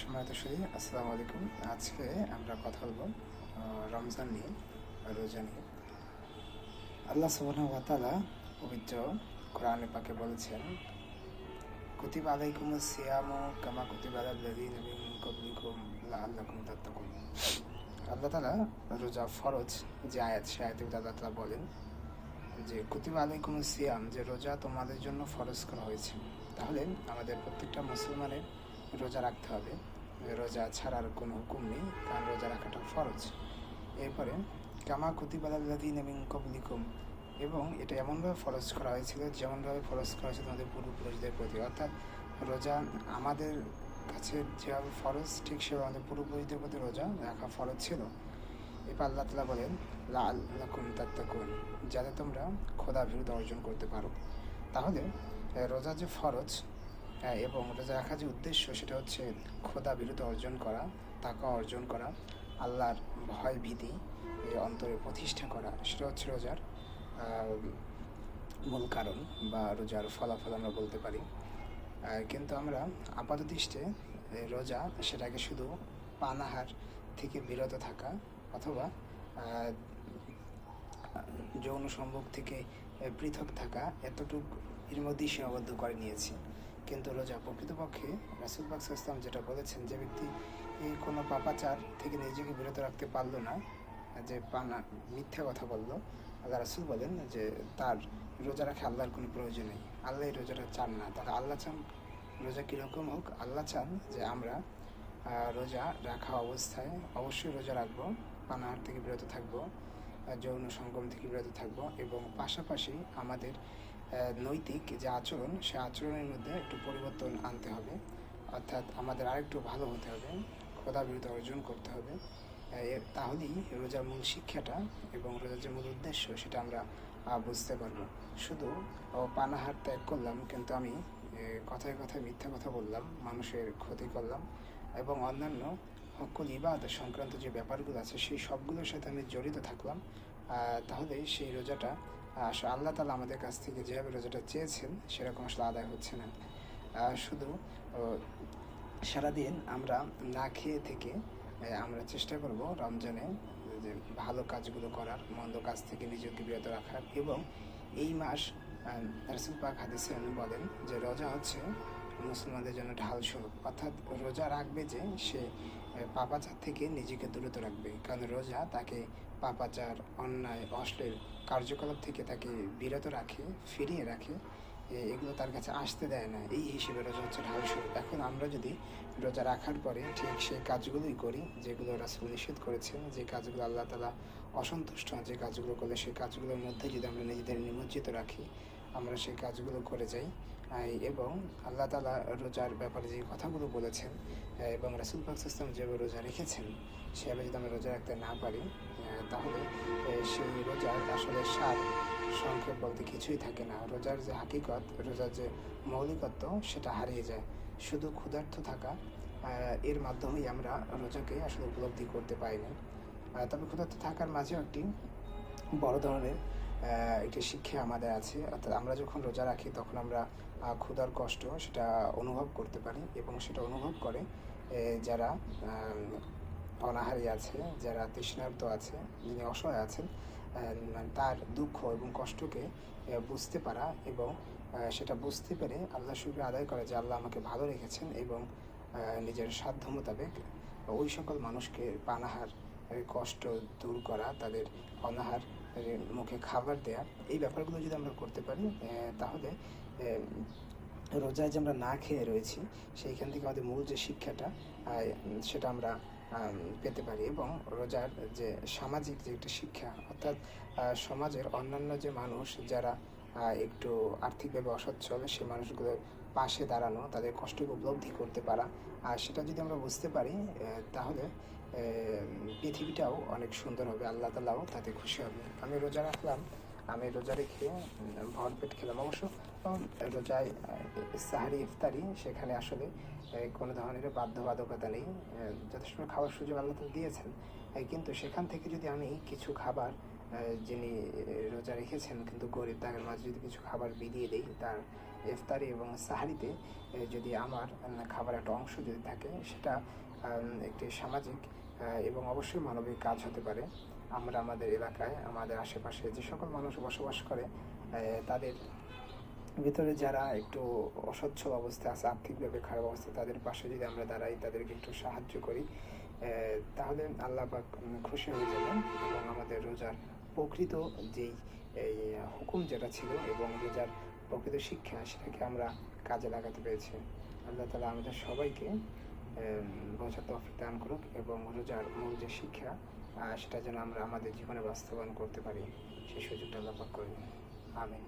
শরীর আসসালামু আলাইকুম। আজকে আমরা কথা বলব রমজান নিয়ে রোজা নিয়ে। আল্লাহ তাআলা পবিত্র কোরআনে পাকে বলেছেন, কুতিবা আলাইকুম সিয়ামু কামা কুতিবা আল্লাহ তাআলা রোজা ফরজ যে আয়াত, সে আয়াতে আল্লাহ তালা বলেন যে, কুতিবা আলাইকুম সিয়াম, যে রোজা তোমাদের জন্য ফরজ করা হয়েছে, তাহলে আমাদের প্রত্যেকটা মুসলমানের রোজা রাখতে হবে। রোজা ছাড়ার কোনো হুকুম নেই, কারণ রোজা রাখাটা ফরজ। এরপরে, কামা কুতিবাদিন এবং কবলিকুম এবং এটা এমনভাবে ফরজ করা হয়েছিল, যেমনভাবে ফরজ করা হয়েছিল আমাদের পূর্বপুরুষদের প্রতি। অর্থাৎ রোজা আমাদের কাছে যেভাবে ফরজ, ঠিক সেভাবে আমাদের পূর্বপুরুষদের প্রতি রোজা রাখা ফরজ ছিল। এবার আল্লাহ তালা বলেন লা আল্লাকুম তাত্তাকুন, যাতে তোমরা খোদা বিরুদ্ধ অর্জন করতে পারো। তাহলে, রোজা যে ফরজ এবং রোজা রাখার যে উদ্দেশ্য সেটা হচ্ছে খোদা বিরুদ্ধ অর্জন করা, তাকা অর্জন করা, আল্লাহর ভয় ভীতি অন্তরে প্রতিষ্ঠা করা, সেটা হচ্ছে রোজার মূল কারণ বা রোজার ফলাফল আমরা বলতে পারি। কিন্তু আমরা আপাত দৃষ্টে রোজা সেটাকে শুধু পানাহার থেকে বিরত থাকা অথবা যৌন সম্ভোগ থেকে পৃথক থাকা এতটুক এর মধ্যেই সীমাবদ্ধ করে নিয়েছি। কিন্তু রোজা প্রকৃতপক্ষে রাসুল বাক্স ইসলাম যেটা বলেছেন যে ব্যক্তি এই কোনো পাপাচার থেকে নিজেকে বিরত রাখতে পারল না যে পানা, মিথ্যা কথা বলল, আল্লাহ রাসুল বলেন যে তার রোজা রাখে আল্লাহর কোনো প্রয়োজন নেই। আল্লাহ রোজাটা চান না। তাহলে আল্লাহ চান রোজা কীরকম হোক? আল্লাহ চান যে আমরা রোজা রাখা অবস্থায় অবশ্যই রোজা রাখব, পানাহার থেকে বিরত থাকব যৌন সঙ্গম থেকে বিরত থাকব এবং পাশাপাশি আমাদের নৈতিক যে আচরণ, সে আচরণের মধ্যে একটু পরিবর্তন আনতে হবে। অর্থাৎ আমাদের আরেকটু ভালো হতে হবে খোদা বিরত অর্জন করতে হবে। তাহলেই রোজার মূল শিক্ষাটা এবং রোজার যে মূল উদ্দেশ্য, সেটা আমরা বুঝতে পারব। শুধু পানাহার ত্যাগ করলাম, কিন্তু আমি কথায় কথায় মিথ্যা কথা বললাম, মানুষের ক্ষতি করলাম এবং অন্যান্য হকুল ইবাদ সংক্রান্ত যে ব্যাপারগুলো আছে, সেই সবগুলোর সাথে আমি জড়িত থাকলাম। তাহলে সেই রোজাটা আসলে আল্লাহ তালা আমাদের কাছ থেকে যেভাবে রোজাটা চেয়েছেন, সেরকম আসলে আদায় হচ্ছে না। শুধু সারাদিন আমরা না খেয়ে থেকে আমরা চেষ্টা করব রমজানে যে ভালো কাজগুলো করার, মন্দ কাজ থেকে নিজেকে বিরত রাখার এবং এই মাস রাসুল পাক হাদিসে বলেন যে রোজা হচ্ছে মুসলমানদের জন্য ঢাল স্বরূপ অর্থাৎ রোজা রাখবে যে সে পাপাচার থেকে নিজেকে দূরত রাখবে। কারণ রোজা তাকে পাপাচার, অন্যায়, অশ্লীল কার্যকলাপ থেকে তাকে বিরত রাখে, ফিরিয়ে রাখে এগুলো তার কাছে আসতে দেয় না। এই হিসেবে রোজা হচ্ছে ঢাল শুরু এখন আমরা যদি রোজা রাখার পরে ঠিক সেই কাজগুলোই করি, যেগুলো রাসুল নিষেধ করেছেন, যে কাজগুলো আল্লাহ তালা অসন্তুষ্ট, যে কাজগুলো করলে সেই কাজগুলোর মধ্যে যদি আমরা নিজেদের নিমজ্জিত রাখি আমরা সেই কাজগুলো করে যাই। এবং আল্লাহ তালা রোজার ব্যাপারে যে কথাগুলো বলেছেন এবং রাসুল পাক ইসলাম যেভাবে রোজা রেখেছেন, সেভাবে যদি আমরা রোজা রাখতে না পারি তাহলে সেই রোজার আসলে সার সংক্ষেপ বলতে কিছুই থাকে না। রোজার যে হাকিকত, রোজার যে মৌলিকত্ব, সেটা হারিয়ে যায়। শুধু ক্ষুধার্ত থাকা এর মাধ্যমেই আমরা রোজাকে আসলে উপলব্ধি করতে পারি না। তবে ক্ষুধার্ত থাকার মাঝেও একটি বড় ধরনের একটি শিক্ষা আমাদের আছে। অর্থাৎ আমরা যখন রোজা রাখি, তখন আমরা ক্ষুধার কষ্ট সেটা অনুভব করতে পারি এবং সেটা অনুভব করে যারা অনাহারী আছে, যারা তৃষ্ণার্ত আছে, যিনি অসহায় আছেন তার দুঃখ এবং কষ্টকে বুঝতে পারা এবং সেটা বুঝতে পেরে আল্লাহ শুক্র আদায় করে যে আল্লাহ আমাকে ভালো রেখেছেন এবং নিজের সাধ্য মোতাবেক ওই সকল মানুষকে পানাহার কষ্ট দূর করা, তাদের অনাহার মুখে খাবার দেয়া, এই ব্যাপারগুলো যদি আমরা করতে পারি তাহলে রোজায় যে আমরা না খেয়ে রয়েছি, সেইখান থেকে আমাদের মূল যে শিক্ষাটা সেটা আমরা পেতে পারি এবং রোজার যে সামাজিক যে একটা শিক্ষা, অর্থাৎ সমাজের অন্যান্য যে মানুষ যারা একটু আর্থিকভাবে অসচ্ছল সেই মানুষগুলোর পাশে দাঁড়ানো, তাদের কষ্টকে উপলব্ধি করতে পারা, আর সেটা যদি আমরা বুঝতে পারি তাহলে পৃথিবীটাও অনেক সুন্দর হবে, আল্লাহ তালাও তাতে খুশি হবে। আমি রোজা রাখলাম, আমি রোজা রেখে ভরপেট খেলাম। অবশ্য রোজায় সাহারি, ইফতারি, সেখানে আসলে কোনো ধরনের বাধ্যবাধকতা নেই। যথেষ্ট খাওয়ার সুযোগ আল্লাহ দিয়েছেন। কিন্তু সেখান থেকে যদি আমি কিছু খাবার যিনি রোজা রেখেছেন, কিন্তু গরিব তাদের মাঝে যদি কিছু খাবার বিলিয়ে দিই, তার ইফতারি এবং সাহারিতে যদি আমার খাবার একটা অংশ যদি থাকে, সেটা একটি সামাজিক এবং অবশ্যই মানবিক কাজ হতে পারে। আমরা আমাদের এলাকায়, আমাদের আশেপাশে যে সকল মানুষ বসবাস করে তাদের ভিতরে যারা একটু অসচ্ছল অবস্থা আছে, আর্থিকভাবে খারাপ অবস্থা, তাদের পাশে যদি আমরা দাঁড়াই, তাদেরকে একটু সাহায্য করি তাহলে আল্লাহ পাক খুশি হয়ে যাবেন এবং আমাদের রোজার প্রকৃত যেই, এই হুকুম যেটা ছিল এবং রোজার প্রকৃত শিক্ষা, সেটাকে আমরা কাজে লাগাতে পেরেছি। আল্লাহ তালা আমাদের সবাইকে বোঝার তফিক দান করুক এবং রোজার মূল যে শিক্ষা সেটা যেন আমরা আমাদের জীবনে বাস্তবায়ন করতে পারি, সেই সুযোগটা আল্লাহ করি আমি আমিন।